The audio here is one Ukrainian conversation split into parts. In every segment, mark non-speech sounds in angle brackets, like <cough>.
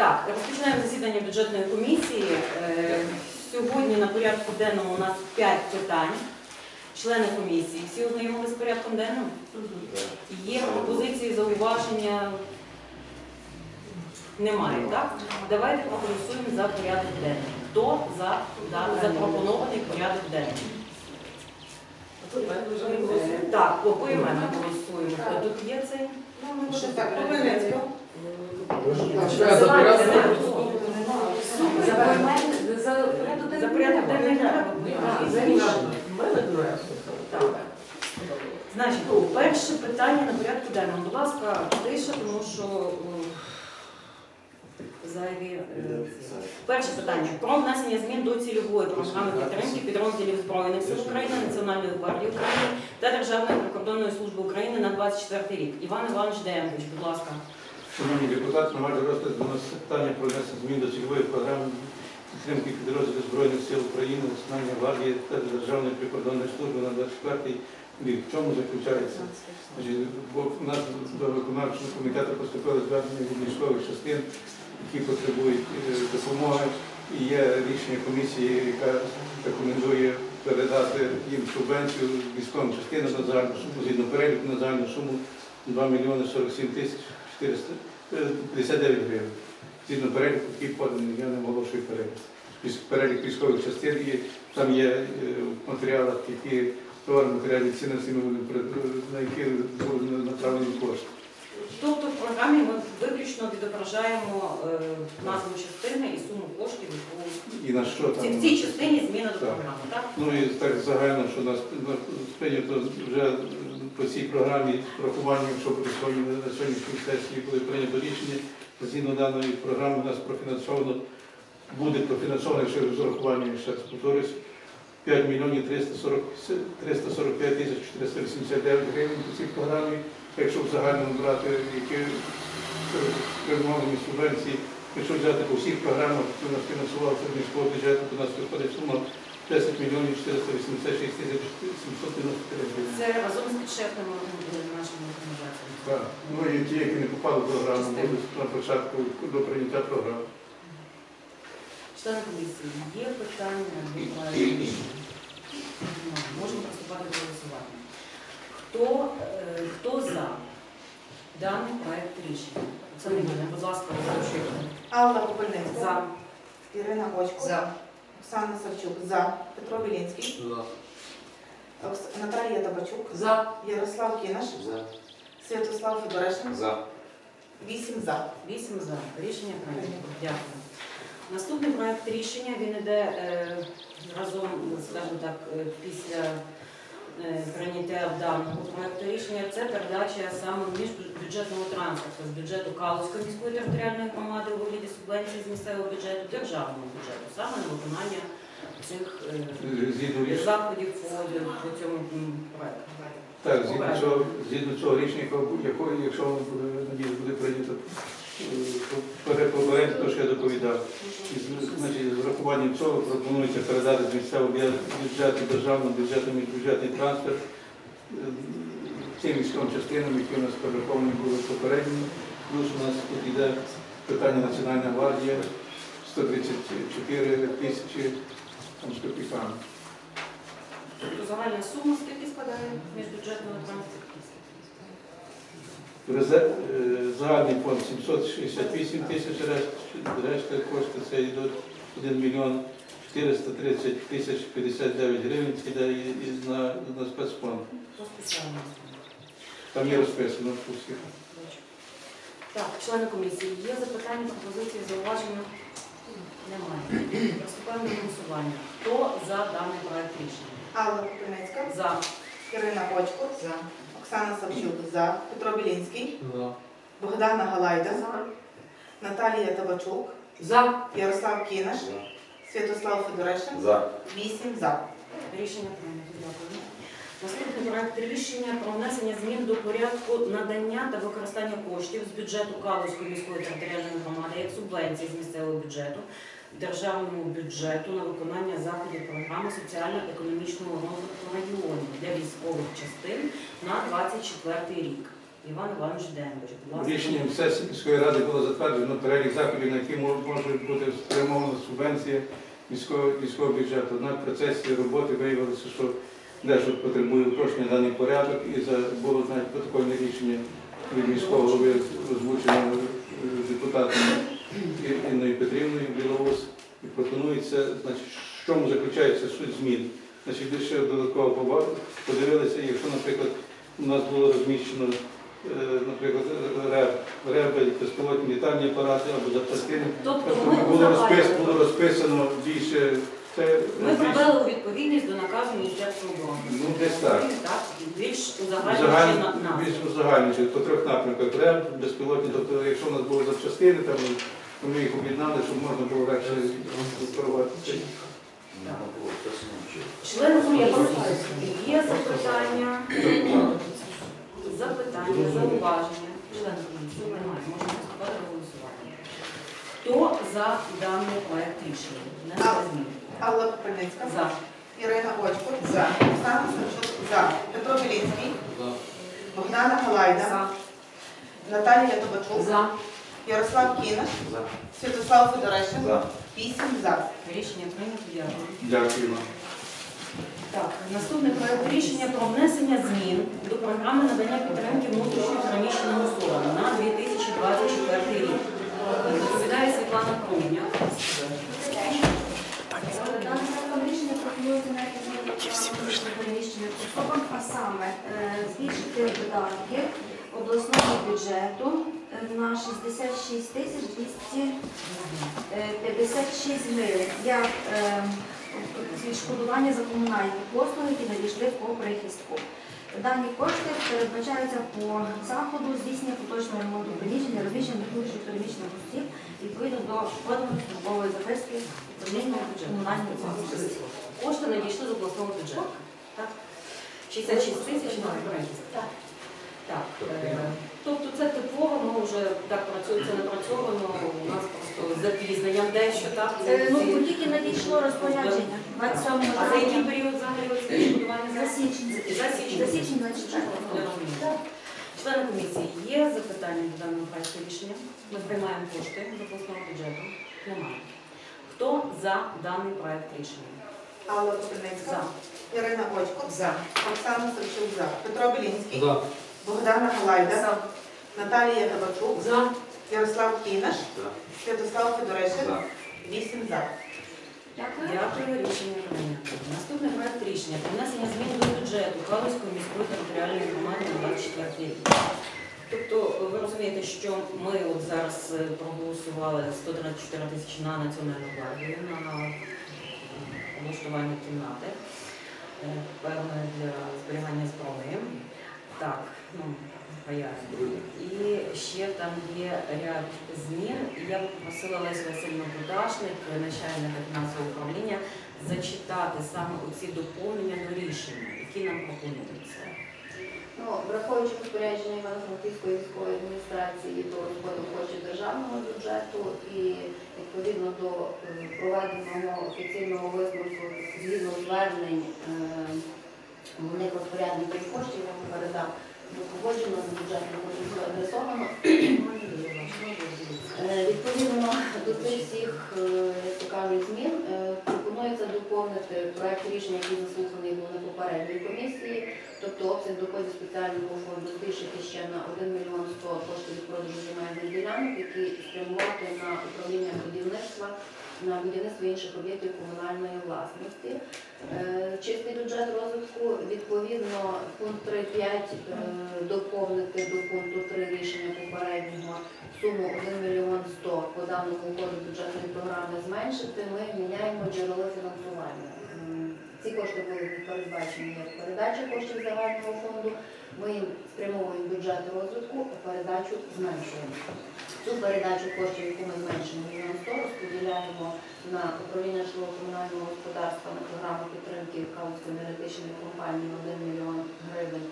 Так, розпочинаємо засідання бюджетної комісії. Е, Сьогодні на порядку денному у нас 5 питань. Члени комісії всі ознайомилися з порядком денним? Є пропозиції, зауваження? Немає, так? Давайте проголосуємо за порядок денний. Хто за запропонований порядок денний? Так, по поіменно голосуємо. Тут є цей? Ну, За порядок денний. Значить, перше питання на порядку денному. Будь ласка, тиша, тому що зайві. е, Перше питання про внесення змін до цільової програми підтримки підрозділів Збройних сил України, Національної гвардії України та Державної прикордонної служби України на 24 рік. Іван Іванович Демкович, будь ласка. Шановні депутати, на ваш розгляд нас питання про внесення змін до цільової програми підтримки підрозділів Збройних сил України, Національної гвардії та Державної прикордонної служби на 24 рік. В чому заключається? Бо в нас до виконавчого комітету поступили звернення від військових частин, які потребують е, допомоги. І є рішення комісії, яка рекомендує передати їм субвенцію військовим частинам на загальну суму, згідно переліку на загальну суму 2 мільйони 47 тисяч 459 гривень. Згідно переліку, який поданий, я не оголошую перелік. Перелік військових частин і там є матеріали, в матеріалах, які товарно матеріальні цінності, перед- на які направлені кошти. Тобто в програмі ми виключно відображаємо е, назву частини і суму коштів, яку І на що там? в цій частині зміна до Так. програми, так? Ну і так загально, що нас прийнято вже по цій програмі з що сьогодні на сьогоднішній сесії, коли прийнято рішення, згідно даної програми у нас профінансовано, буде профінансовано, якщо з урахуванням ще раз повторюсь, 5 мільйонів 345 тисяч 489 гривень по цій програмі. Якщо в загальному брати, які перемовлені субвенції, якщо взяти по всіх програмах, які у нас фінансувалися з міського бюджету, то у нас виходить сума 10 мільйонів 486 тисяч 793 гривень. Це разом з підшефними нашими організаціями. Так. Ну і ті, які не попали в програму, будуть на початку до прийняття програми. Члени комісії, є питання до проекту рішення? Немає. Можемо приступати до голосування. Хто, е, хто за даний проект рішення? Це не мене, будь ласка, озвучуйте. Алла Копильницька. За. Ірина Бочко. За. Оксана Савчук. За. Петро Білінський. Окс- Наталія Табачук. За. Ярослав Кінаш. Святослав Федорешин. За. Вісім за. Вісім за. Рішення прийнято. Дякую. Наступний проект рішення він іде е, разом, скажімо так, е, після е, прийняття даного проекту рішення. Це передача саме міжбюджетного транспорту з бюджету Калузької міської територіальної громади у вигляді субвенції з місцевого бюджету державного бюджету, саме на виконання цих заходів по, по цьому проекту. Так, згідно цього, згідно цього рішення, якого- якщо воно надіюсь, буде прийнято, попередньо, то, що я доповідав. Значить, з врахуванням цього пропонується передати з місцевого бюджету, державного бюджету, міжбюджетний трансфер е, цим військовим частинам, які у нас перераховані були попередні. Плюс у нас тут йде питання Національна гвардія 134 тисячі там, копійками. Тобто загальна сума скільки складає міжбюджетного транспорту? Е, загальний фонд 768 тисяч, решта, кошти це йдуть 1 мільйон 430 тисяч 59 гривень, це йде і- і на, на спецфонд. Там є розписано по всіх. Так, члени комісії, є запитання, пропозиції, зауваження? Немає. Приступаємо до голосування. Хто за даний проект рішення? Алла Копильницька. За. Ірина Бочко. За. Оксана Савчук. За. Петро Білінський. Богдана Галайда. Наталія Табачук. За. Ярослав Кінаш. Святослав Федорешин. За. Вісім за. Рішення прийнято. Дякую. Наступний проект рішення про внесення змін до порядку надання та використання коштів з бюджету Калузької міської територіальної громади як субвенції з місцевого бюджету державному бюджету на виконання заходів програми соціально-економічного розвитку регіонів для військових частин на 24 рік. Іван Іванович Дембич. Будь ласка. Рішенням сесії міської ради було затверджено перелік заходів, на які мож- може бути спрямована субвенція міського, міського бюджету. Однак в процесі роботи виявилося, що дещо потребує уточнення даний порядок і за, було навіть протокольне рішення від міського голови озвученого е, пропонується, значить, в чому заключається суть змін. Значить, ще додатково подивилися, якщо, наприклад, у нас було розміщено е, наприклад, ребель, безпілотні літальні апарати або запчастини. Тобто було, розпис, було розписано більше це Ми провели у відповідність до наказу Міністерства оборони. ну десь так. Так, більш Загаль, узагальнюючи більш узагальнюючи по трьох напрямках. Реб, безпілотні, тобто якщо у нас були запчастини, там, то ми їх об'єднали, щоб можна було легше керувати. Члени комісії, є запитання, запитання, зауваження. Члени комісії немає, можна приступати до голосування. Хто за даний проект рішення? Не. Алла Копельницька. За. Ірина Очко. За. Оксана Савчук. За. Петро Білінський. Богдана Галайда. За. Наталія Табачук. За. Ярослав Кінаш. Святослав Федоришин. За. Вісім за. Рішення прийнято. Дякую. Дякую. Так, наступний проект рішення про внесення змін до програми надання підтримки 56 тисяч 256 е, гривень. як відшкодування ем, за комунальні послуги, які надійшли по прихистку. Дані кошти передбачаються по заходу здійснення поточного ремонту приміщення, розміщення внутрішніх переміщених осіб відповідно до поданої службової записки управління комунальної власності. Кошти надійшли до обласного бюджету. Так. 66 тисяч на. Так. так. Е, Тобто це типово, ми вже так працюємо, це напрацьовано, у нас просто з запізненням дещо, так? Е, Ну, Ці- тільки надійшло розпорядження 27 А за який травня період взагалі оце відшкодування? за січень. За січень. За січень 24 Я. Члени комісії, є запитання до даного проекту рішення? Ми приймаємо кошти з обласного бюджету? Немає. Хто за даний проект рішення? Алла Копельницька. За. Ірина Очко. За. Оксана Савчук. За. Петро Білінський. За. Богдана Галайда. Наталія Табачук. За. Ярослав Кінаш. Святослав Федоришин. За. Вісім за. Дякую. Дякую, рішення прийнято. Наступний проект рішення про внесення змін до бюджету Калузької міської територіальної громади на 24 рік. Тобто ви розумієте, що ми от зараз е, проголосували 134 тисячі на Національну гвардію на облаштування кімнати, е, певне для зберігання зброї. Так, ну, пояснюю. І ще там є ряд змін. І Я попросила Лесю Васильівну Будашник, начальника фінансового управління, зачитати саме оці доповнення до рішення, які нам пропонуються. Ну, враховуючи розпорядження Івано-Франківської військової адміністрації до розподілу коштів державного бюджету і відповідно до е, проведеного офіційного висновку згідно звернень е, головних розпорядників коштів, вам передав до погоджено з бюджетом адресовано. Е, Відповідно до цих всіх, е, як то кажуть, змін е, пропонується доповнити проект рішення, який заслуханий був на попередній комісії, тобто обсяг доходів спеціального фонду збільшити ще на 1 мільйон 100 коштів від продажу земельних ділянок, які спрямувати на управління будівництва, на будівництво інших об'єктів комунальної власності. Е, Чистий бюджет розвитку відповідно пункт 3.5 е, доповнити до пункту 3 рішення попереднього суму 1 мільйон 100 по даному бюджетної програми зменшити. Ми міняємо джерело фінансування. Ці кошти були передбачені як передача коштів загального фонду. Ми їм спрямовуємо бюджет розвитку, а передачу зменшуємо. Цю передачу коштів, яку ми зменшуємо мільйон 100, розподіляємо на управління житлово-комунального господарства на програму підтримки Калузької енергетичної компанії 1 мільйон гривень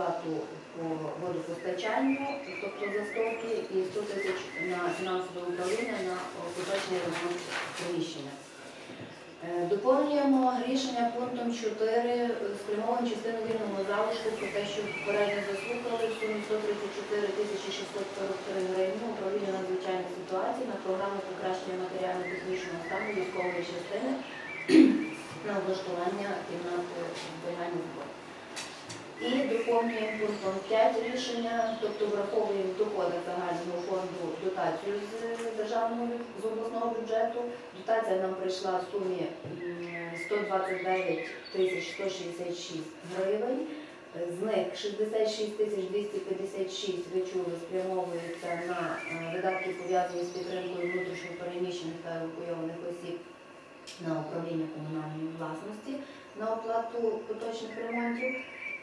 оплату по водопостачанню, тобто за стоки, і 100 тисяч на фінансове управління на поточний ремонт приміщення. Е, Доповнюємо рішення пунктом 4 спрямованим частину вільного залишку про те, що попередньо заслухали в сумі 134 тисячі 643 гривні управління надзвичайних ситуацій на програму покращення матеріально-технічного стану військової частини <clears throat> на облаштування кімнати зберігання зброї. І доповнюємо пунктом 5 рішення, тобто враховуємо доходи загального фонду дотацію з державного з обласного бюджету. Дотація нам прийшла в сумі 129 тисяч 166 гривень. З них 66 тисяч 256, ви чули, спрямовується на е, видатки пов'язані з підтримкою внутрішньо переміщених та евакуйованих осіб на управління комунальної власності на оплату поточних ремонтів.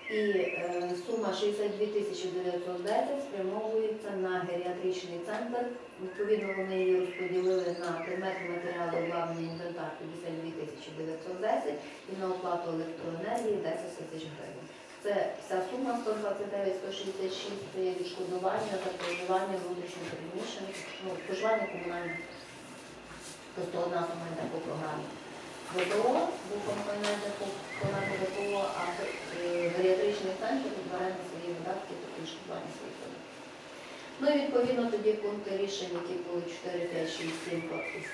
І е, сума 62 тисячі 910 спрямовується на геріатричний центр. Відповідно, вони її розподілили на предмети матеріали обладнання інвентар 52 тисячі 910 і на оплату електроенергії 10 тисяч гривень. Це вся сума 129 166 це відшкодування за проживання внутрішньо переміщених, ну, проживання комунальних. Просто одна сума йде по програмі. Компонент по програмі ВПО, а геріатричний центр підбирає на свої видатки та відшкодування своїх видатків. Ну і відповідно тоді пункти рішень, які були 4, 5, 6, 7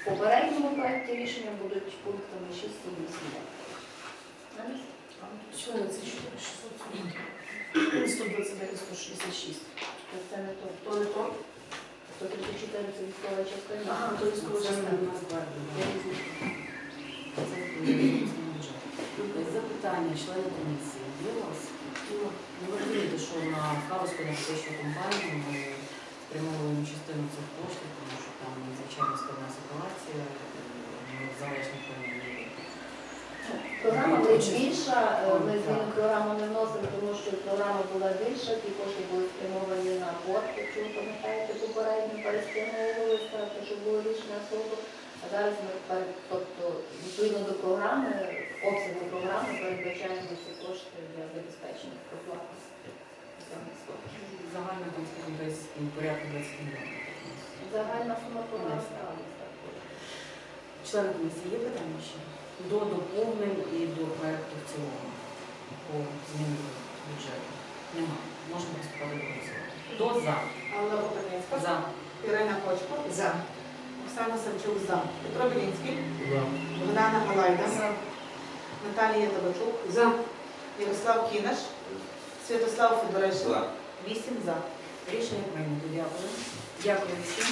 в попередньому проєкті рішення будуть пунктами 6, 7, 8. Члени це 129, 166. Це не то. То не то? 134 це військова частина. Ага, то військова частина. Запитання члени комісії. Є у вас? Ну, Ну, Ви розумієте, що на Кавську енергетичну компанію ми спрямовуємо частину цих коштів, тому що там надзвичайно складна ситуація, ми залежні від Програма була більша, е, ми зміну програму не вносили, тому що програма була більша, ті кошти були спрямовані на порт, якщо ви пам'ятаєте, попередньо переспрямовувалися, те, що було рішення суду. А зараз ми тобто, програми, обсягу програми передбачаємо ці кошти для забезпечення проплати. Загально там, десь порядку 20 мільйонів. Загальна сума програми стала. Члени комісії є питання ще? До доповнень і до проекту в цілому по зміні бюджету. Немає. Можна приступати до за? Алла Богданецька, За. Ірина Кочко, за. Оксана Савчук, за. Петро Білінський, Богдана Галайда, Наталія Табачук, За. Ярослав Кінаш, Святослав Федорович, За. вісім за. Рішення прийнято. Дякую. Дякую всім.